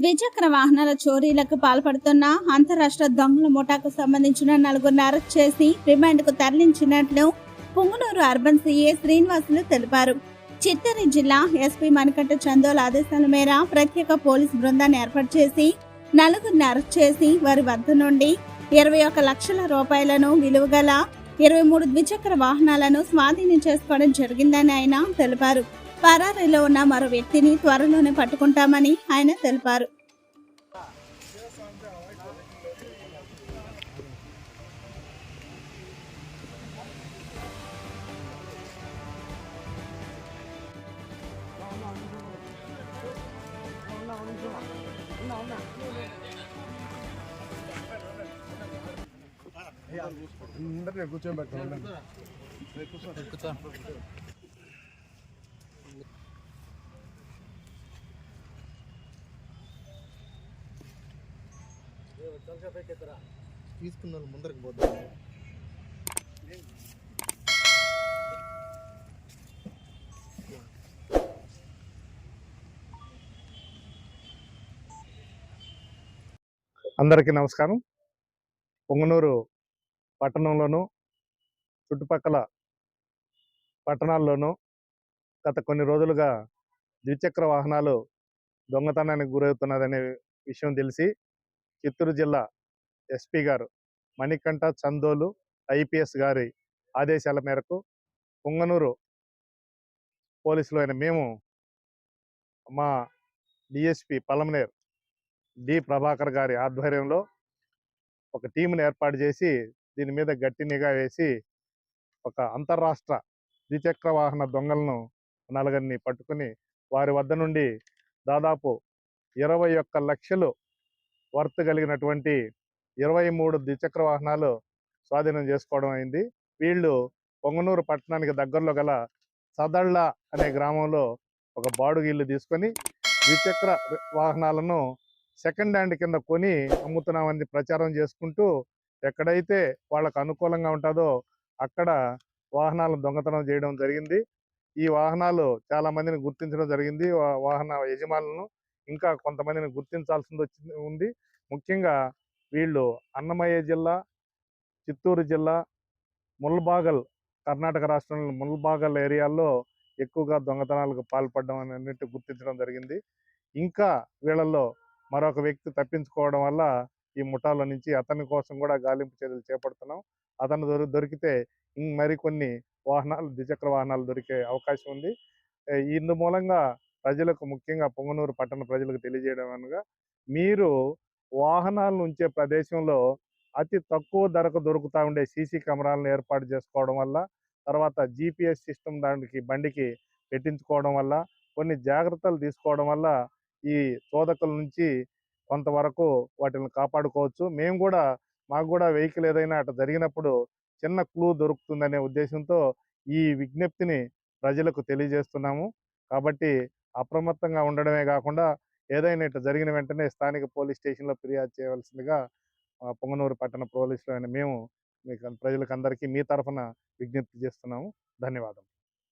ద్విచక్ర వాహనాల చోరీలకు పాల్పడుతున్న అంతరాష్ట్ర దొంగల ముఠాకు సంబంధించిన నలుగురిని అరెస్ట్ చేసి రిమాండ్కు తరలించినట్లు పుంగనూరు అర్బన్ సిఏ శ్రీనివాసులు తెలిపారు. చిత్తూరు జిల్లా ఎస్పీ మణికంఠ చందోల్ ఆదేశాల మేర ప్రత్యేక పోలీస్ బృందాన్ని ఏర్పాటు చేసి నలుగురిని అరెస్ట్ చేసి వారి వద్ద నుండి ఇరవై ఒక లక్షల రూపాయలను విలువగల ఇరవై మూడు ద్విచక్ర వాహనాలను స్వాధీనం చేసుకోవడం జరిగిందని ఆయన తెలిపారు. పరారీలో ఉన్న మరో వ్యక్తిని త్వరలోనే పట్టుకుంటామని ఆయన తెలిపారు. కూర్చోబెట్టాను తీసుకున్న వాళ్ళు ముందరికి పోతాం అందరికీ నమస్కారం. పొంగనూరు పట్టణంలోనూ చుట్టుపక్కల పట్టణాల్లోనూ గత కొన్ని రోజులుగా ద్విచక్ర వాహనాలు దొంగతనానికి గురవుతున్నదనే విషయం తెలిసి చిత్తూరు జిల్లా ఎస్పీ గారు మణికంఠ చందోలు ఐపీఎస్ గారి ఆదేశాల మేరకు పొంగనూరు పోలీసులు అయిన మేము మా డిఎస్పి పలమనేర్ డి ప్రభాకర్ గారి ఆధ్వర్యంలో ఒక టీంని ఏర్పాటు చేసి దీని మీద గట్టి నిఘా వేసి ఒక అంతర్రాష్ట్ర ద్విచక్ర వాహన దొంగలను నలుగురిని పట్టుకుని వారి వద్ద నుండి దాదాపు ఇరవై ఒక్క లక్షలు వర్త్ కలిగినటువంటి ఇరవై మూడు ద్విచక్ర వాహనాలు స్వాధీనం చేసుకోవడం అయింది. వీళ్ళు పొంగనూరు పట్టణానికి దగ్గరలో గల సదళ్ళ అనే గ్రామంలో ఒక బాడుగు ఇల్లు తీసుకొని ద్విచక్ర వాహనాలను సెకండ్ హ్యాండ్ కింద కొని అమ్ముతున్నామని ప్రచారం చేసుకుంటూ ఎక్కడైతే వాళ్ళకు అనుకూలంగా ఉంటుందో అక్కడ వాహనాలను దొంగతనం చేయడం జరిగింది. ఈ వాహనాలు చాలా మందిని గుర్తించడం జరిగింది. వాహన యజమానులను ఇంకా కొంతమందిని గుర్తించాల్సింది వచ్చింది ఉంది. ముఖ్యంగా వీళ్ళు అన్నమయ్య జిల్లా చిత్తూరు జిల్లా ముల్బాగల్ కర్ణాటక రాష్ట్రంలో ముల్బాగల్ ఏరియాల్లో ఎక్కువగా దొంగతనాలకు పాల్పడడం అన్నిటి గుర్తించడం జరిగింది. ఇంకా వీళ్ళల్లో మరొక వ్యక్తి తప్పించుకోవడం వల్ల ఈ ముఠాల నుంచి అతని కోసం కూడా గాలింపు చర్యలు చేపడుతున్నాం. అతను దొరి దొరికితే మరికొన్ని వాహనాలు ద్విచక్ర వాహనాలు దొరికే అవకాశం ఉంది. ఇందు మూలంగా ప్రజలకు ముఖ్యంగా పొంగనూరు పట్టణ ప్రజలకు తెలియజేయడం అనగా మీరు వాహనాలను ఉంచే ప్రదేశంలో అతి తక్కువ ధరకు దొరుకుతూ ఉండే సీసీ కెమెరాలను ఏర్పాటు చేసుకోవడం వల్ల తర్వాత జీపీఎస్ సిస్టమ్ దానికి బండికి పెట్టించుకోవడం వల్ల కొన్ని జాగ్రత్తలు తీసుకోవడం వల్ల ఈ చోదకుల నుంచి కొంతవరకు వాటిని కాపాడుకోవచ్చు. మేము కూడా మాకు కూడా వెహికల్ ఏదైనా అటు జరిగినప్పుడు చిన్న క్లూ దొరుకుతుందనే ఉద్దేశంతో ఈ విజ్ఞప్తిని ప్రజలకు తెలియజేస్తున్నాము. కాబట్టి అప్రమత్తంగా ఉండడమే కాకుండా ఏదైనా ఇట్లా జరిగిన వెంటనే స్థానిక పోలీస్ స్టేషన్లో ఫిర్యాదు చేయవలసిందిగా పొంగనూరు పట్టణ పోలీసులు అయిన మేము మీకు ప్రజలకు అందరికీ మీ తరఫున విజ్ఞప్తి చేస్తున్నాము. ధన్యవాదం